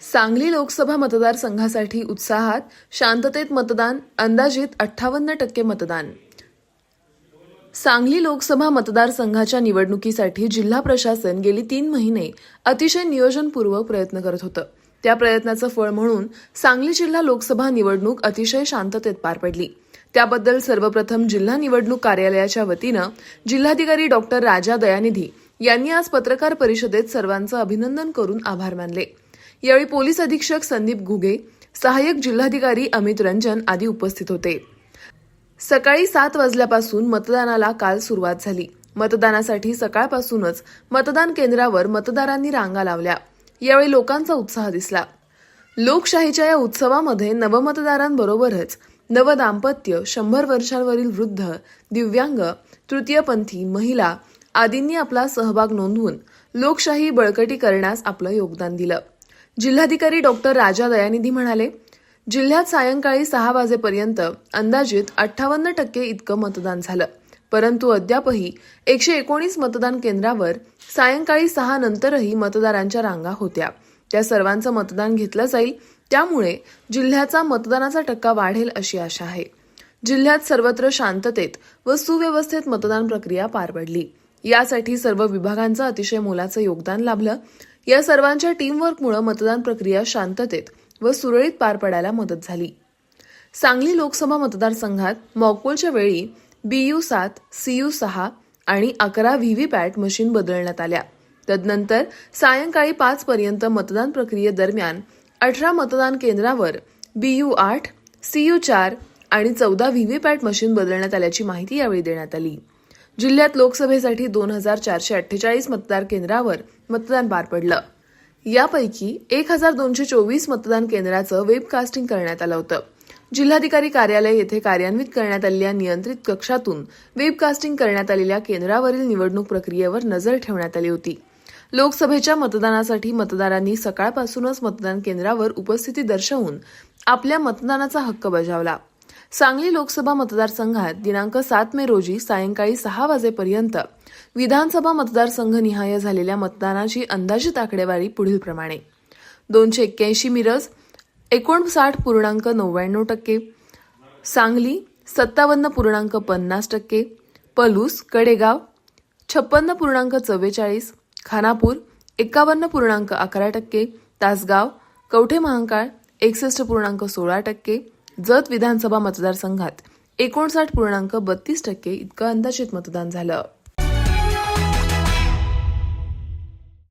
सांगली लोकसभा मतदारसंघासाठी उत्साहात शांततेत मतदान अंदाजित अठ्ठावन्न टक्के मतदान. सांगली लोकसभा मतदारसंघाच्या निवडणुकीसाठी जिल्हा प्रशासन गेली तीन महिने अतिशय नियोजनपूर्वक प्रयत्न करत होतं. त्या प्रयत्नाचं फळ म्हणून सांगली जिल्हा लोकसभा निवडणूक अतिशय शांततेत पार पडली. त्याबद्दल सर्वप्रथम जिल्हा निवडणूक कार्यालयाच्या वतीनं जिल्हाधिकारी डॉक्टर राजा दयानिधी यांनी आज पत्रकार परिषदेत सर्वांचं अभिनंदन करून आभार मानले. यावेळी पोलीस अधीक्षक संदीप घुगे सहाय्यक जिल्हाधिकारी अमित रंजन आदी उपस्थित होते. सकाळी सात वाजल्यापासून मतदानाला काल सुरुवात झाली. मतदानासाठी सकाळपासूनच मतदान केंद्रावर मतदारांनी रांगा लावल्या. यावेळी लोकांचा उत्साह दिसला. लोकशाहीच्या या उत्सवामध्ये नवमतदारांबरोबरच नवदाम्पत्य शंभर वर्षांवरील वृद्ध दिव्यांग तृतीयपंथी महिला आदींनी आपला सहभाग नोंदवून लोकशाही बळकटी करण्यास आपलं योगदान दिलं. जिल्हाधिकारी डॉक्टर राजा दयानिधी म्हणाले जिल्ह्यात सायंकाळी सहा वाजेपर्यंत अंदाजित अठ्ठावन्न टक्के इतकं मतदान झालं. परंतु अद्यापही एकशे एकोणीस मतदान केंद्रावर सायंकाळी सहा नंतरही मतदारांच्या रांगा होत्या. त्या सर्वांचं मतदान घेतलं जाईल. त्यामुळे जिल्ह्याचा मतदानाचा टक्का वाढेल अशी आशा आहे. जिल्ह्यात सर्वत्र शांततेत व सुव्यवस्थेत मतदान प्रक्रिया पार पडली. यासाठी सर्व विभागांचं अतिशय मोलाचं योगदान लाभलं. या सर्वांच्या टीमवर्कमुळे मतदान प्रक्रिया शांततेत व सुरळीत पार पडायला मदत झाली. सांगली लोकसभा मतदारसंघात मॉकपोलच्या वेळी बीयू सात सीयू सहा आणि अकरा व्हीव्हीपॅट मशीन बदलण्यात आल्या. तदनंतर सायंकाळी पाच पर्यंत मतदान प्रक्रियेदरम्यान अठरा मतदान केंद्रावर बीयू आठ सीयू चार आणि चौदा व्हीव्हीपॅट मशीन बदलण्यात आल्याची माहिती यावेळी देण्यात आली. जिल्ह्यात लोकसभेसाठी दोन हजार चारशे अठ्ठेचाळीस मतदार केंद्रावर मतदान पार पडलं. यापैकी एक हजार दोनशे चोवीस मतदान केंद्राचं वेबकास्टिंग करण्यात आलं होतं. जिल्हाधिकारी कार्यालय येथे कार्यान्वित करण्यात आलेल्या नियंत्रित कक्षातून वेबकास्टिंग करण्यात आलेल्या केंद्रावरील निवडणूक प्रक्रियेवर नजर ठेवण्यात आली होती. लोकसभेच्या मतदानासाठी मतदारांनी सकाळपासूनच मतदान केंद्रावर उपस्थिती दर्शवून आपल्या मतदानाचा हक्क बजावला. सांगली लोकसभा मतदारसंघात दिनांक सात मे रोजी सायंकाळी सहा वाजेपर्यंत विधानसभा मतदारसंघ निहाय झालेल्या मतदानाची अंदाजित आकडेवारी पुढीलप्रमाणे दोनशे एक्क्याऐंशी मिरज एकोणसाठ पूर्णांक नव्याण्णव टक्के सांगली सत्तावन्न पूर्णांक पन्नास टक्के पलूस कडेगाव छप्पन्न पूर्णांक चव्वेचाळीस खानापूर एकावन्न पूर्णांक अकरा टक्के तासगाव कवठे महांकाळ एकसष्ट पूर्णांक सोळा टक्के जत विधानसभा मतदारसंघात एकोणसाठ पूर्णांक बत्तीस टक्के इतकं अंदाजित मतदान झालं.